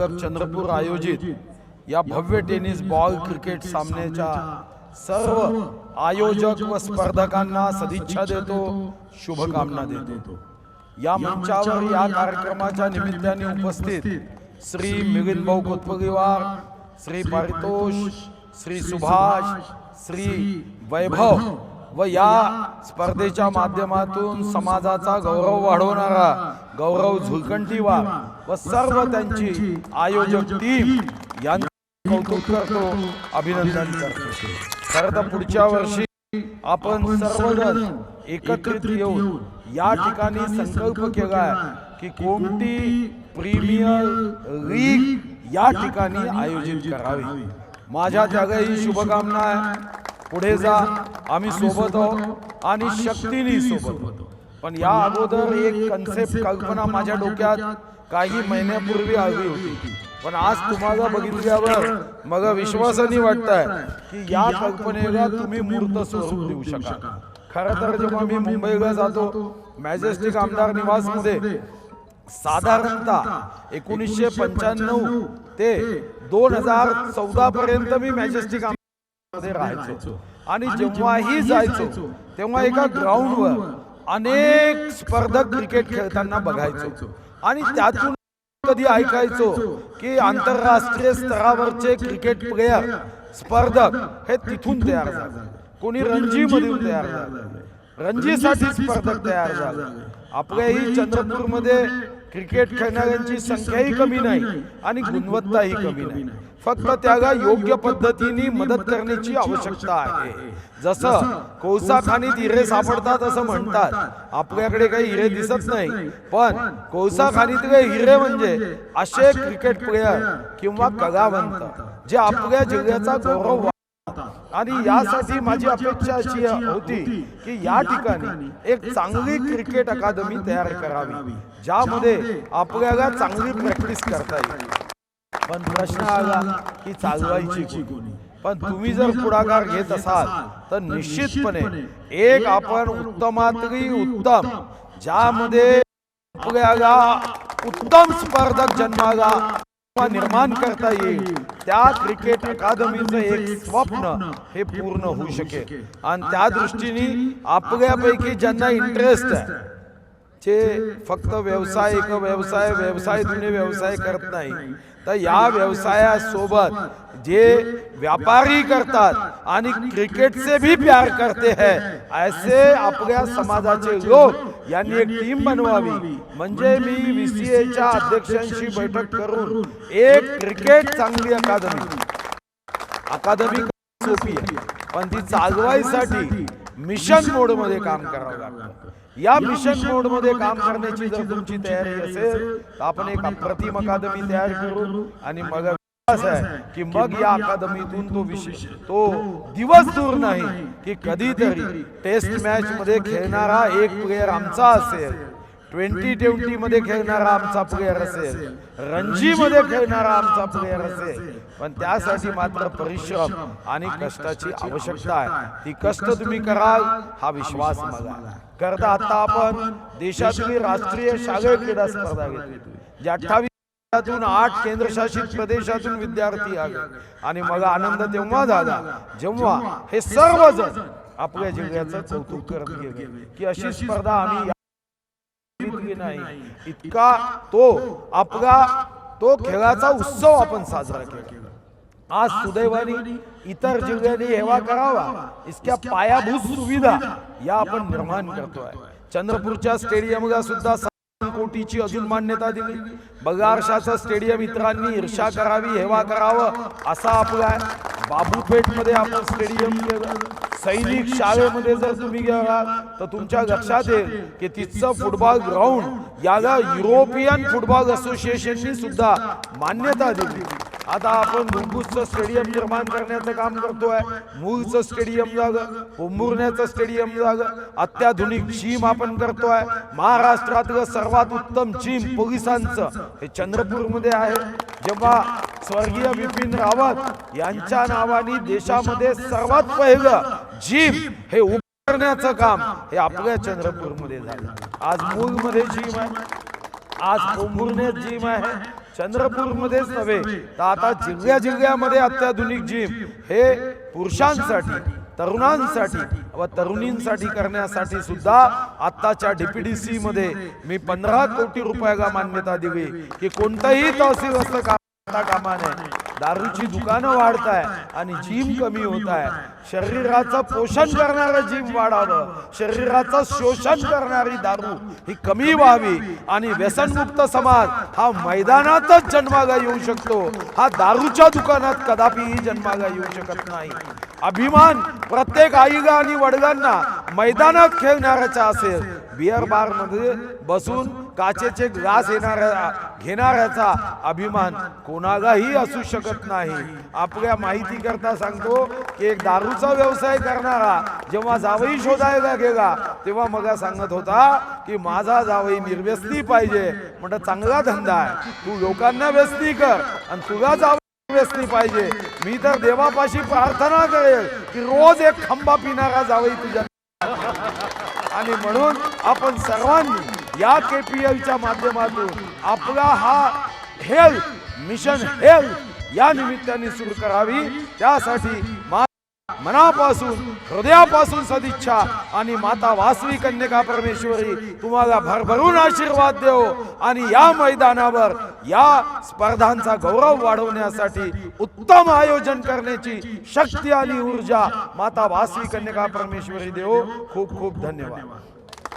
Club Chandrapur आयोजित या भव्य टेनिस बॉल क्रिकेट सामन्याच्या सर्व आयोजक व स्पर्धकांना सदिच्छा देतो शुभकामना देतो. या मंचावर या कार्यक्रमाच्या निमित्ताने उपस्थित श्री मिलिंद भाऊ कोतपगीवार श्री पारितोष श्री सुभाष श्री वैभव व या स्पर्धेच्या माध्यमातून समाजाचा गौरव वाढवणारा गौरव झुलकंटीवार व सर्व त्यांची आयोजक टीम यांचे कौतुक करतो अभिनंदन करतो. खरं तर पुढच्या वर्षी आपण सर्वजण एकत्रित येऊन या ठिकाणी संकल्प केलाय की कोणती प्रीमियर लीग या ठिकाणी आयोजित करावी. माझ्या त्यागही शुभकामना आहे. पुढे जा आम्ही सोबत आहोत आणि शक्तीने सोबत. पण या अगोदर एक कन्सेप्ट कल्पना माझ्या डोक्यात काही महिन्यापूर्वी आली होती. पण आज तुम्हाला बघितल्यावर मग विश्वासाने वाटतंय की या कल्पनेला तुम्ही मूर्त स्वरूप देऊ शकाल. खरं तर जेव्हा मी मुंबईला जातो मॅजेस्टिक आमदार निवासमध्ये साधारणतः एकोणीसशे पंच्याण्णव ते दोन हजार चौदा पर्यंत मी मॅजेस्टिक मध्ये राहायचो. आणि जेव्हाही जायचो तेव्हा एका ग्राउंडवर अनेक स्पर्धक क्रिकेट खेळताना बघायचो. आणि त्यातून कधी ऐकायचो की आंतरराष्ट्रीय स्तरावरचे क्रिकेट प्लेयर स्पर्धक हे तिथून तयार झाले. कोणी रणजी मधून तयार झाले. रणजीसाठी स्पर्धक तयार झाले. आपल्याही चंद्रपूरमध्ये क्रिकेट खेळणाऱ्यांची संख्याही कमी नाही आणि गुणवत्ताही कमी नाही. फक्त त्याला योग्य पद्धतीने मदत करण्याची आवश्यकता आहे. जसं कोळसा खाणीत हिरे सापडतात असं म्हणतात. आपल्याकडे काही हिरे दिसत नाही. पण कोळसा खाणीतले हिरे म्हणजे असे क्रिकेट प्लेयर किंवा कलावंत जे आपल्या जिल्ह्याचा गौरव आणि यासाठी माझी अपेक्षा अशी होती की या ठिकाणी एक चांगली क्रिकेट अकादमी तयार करावी ज्यामध्ये आपल्याला चांगली प्रॅक्टिस करता येईल. पण प्रश्न आला की चालवायची कोणी? पण तुम्ही जर पुढाकार घेत असाल तर निश्चितपणे एक आपण उत्तमातली उत्तम ज्यामध्ये आपल्याला उत्तम स्पर्धक जन्माला किंवा निर्माण करता येईल. त्या क्रिकेट अकादमीचं एक स्वप्न हे पूर्ण होऊ शकेल. आणि त्या दृष्टीने आपल्यापैकी ज्यांना इंटरेस्ट आहे जे फक्त व्यवसाय एक व्यवसाय व्यवसाय जुने व्यवसाय करत नाही. तर या व्यवसायासोबत जे व्यापारी करतात आणि क्रिकेट से भी प्यार करते हैं. ऐसे आपल्या समाजाचे लोक यांनी एक टीम बनवावी. म्हणजे मी व्हीसीएच्या अध्यक्षांशी बैठक करून एक क्रिकेट चांगली अकादमी अकादमी सोपी आहे. पण ती चालवायसाठी मिशन मोडमध्ये काम करावं लागतं. या मिशन मोडमध्ये काम करण्याची जर तुमची तयारी असेल तर आपण एक अप्रतिम अकादमी तयार करू आणि मग आहे की मग या अकादमीतून तो विशेष तो दिवस दूर नाही की कधीतरी टेस्ट मॅच मध्ये खेळणारा एक प्लेयर आमचा असेल. ट्वेंटी ट्वेंटी मध्ये खेळणारा आमचा प्लेयर असेल. रणजी मध्ये खेळणारा आमचा प्लेयर असेल. पण त्यासाठी मात्र परिश्रम आणि कष्टाची आवश्यकता आहे. ती कष्ट तुम्ही कराल हा विश्वास मला करता आता आपण देशातली राष्ट्रीय शालेय क्रीडा स्पर्धा घेतली ज्या अठ्ठावीस देशातून आठ केंद्रशासित प्रदेशातून विद्यार्थी आले. आणि मग आनंद तेव्हा झाला. जेव्हा हे सर्वजण आपल्या जिल्ह्याचं कौतुक करत गेले. की अशी स्पर्धा आम्ही बघितली नाही. इतका तो आपला तो खेळाचा उत्सव आपण साजरा केला. आज सुदैवाने इतर जिल्ह्यांनी हेवा करावा. इतक्या पायाभूत सुविधा या आपण निर्माण करतोय. चंद्रपूरच्या स्टेडियमला सुद्धा कोटीची अजून मान्यता दिली. बगारशाचं स्टेडियम इतरांनी ईर्षा करावी हेवा करावं असा आपला आहे बाबूपेठ आपण स्टेडियम केलं. सैनिक शाळेमध्ये जर तुम्ही गेला तर तुमच्या लक्षात येईल की तिथचं फुटबॉल ग्राउंड याला युरोपियन फुटबॉल असोसिएशननी सुद्धा मान्यता दिली. आता आपण मुंबूजचं स्टेडियम निर्माण करण्याचं काम करतोय. मूळचं स्टेडियम जाग पोंभुर्ण्याचं स्टेडियम जागं अत्याधुनिक जिम आपण करतोय. महाराष्ट्रातलं सर्वात उत्तम जिम पोलिसांचं हे चंद्रपूरमध्ये आहे. जेव्हा स्वर्गीय बिपिन रावत यांच्या नावाने देशामध्ये सर्वात पहिलं जिम हे उभारण्याचं काम हे आपल्या चंद्रपूरमध्ये झालं. आज मूलमध्ये जिम आहे. आज पोंभुर्ण्यात जिम आहे. चंद्रपूरमध्येच नव्हे तर आता जिल्ह्या जिल्ह्यामध्ये अत्याधुनिक जिम हे पुरुषांसाठी तरुणांसाठी व तरुणींसाठी करण्यासाठी सुद्धा आत्ताच्या डीपीडीसी मध्ये मी पंधरा कोटी रुपयाला मान्यता दिली की कोणतंही तहसील असं कामा नये दारूची दुकानं वाढत आहे आणि जिम कमी होत आहे शरीराचं पोषण करणारं जिम वाढावं. शरीराचं शोषण करणारी दारू ही कमी व्हावी आणि व्यसनमुक्त समाज हा मैदानातच जन्माला येऊ शकतो. हा दारूच्या दुकानात कदापिही जन्माला येऊ शकत नाही. अभिमान प्रत्येक आईला आणि वडिलांना मैदानात खेळणाऱ्याचा असेल. बिअर बारमध्ये बसून काचेचे ग्लास येणाऱ्या घेणाऱ्याचा अभिमान कोणालाही असू शकत नाही. आपल्या माहिती करता सांगतो की एक दारूचा व्यवसाय करणारा जेव्हा जावई शोधायला गेला तेव्हा मग सांगत होता की माझा जावई निर्व्यसनी पाहिजे. म्हणजे चांगला धंदा आहे. तू लोकांना व्यसनी कर आणि तुला जावई व्यसनी पाहिजे. मी तर देवापाशी प्रार्थना करेल की रोज एक खंबा पिणारा जावई तुझ्या आणि म्हणून आपण सर्वांनी या केपीएलच्या माध्यमातून आपला हा हेल्थ मिशन हेल्थ या निमित्ताने सुरू करावी. त्यासाठी मनापासून हृदयापासून सदिच्छा आणि माता वासवी कन्यका परमेश्वरी तुम्हाला भरभरून आशीर्वाद देव आणि या मैदानावर या स्पर्धांचा गौरव वाढवण्यासाठी उत्तम आयोजन करण्याची शक्ती आणि ऊर्जा माता वासवी कन्यका परमेश्वरी देव खूप खूप धन्यवाद.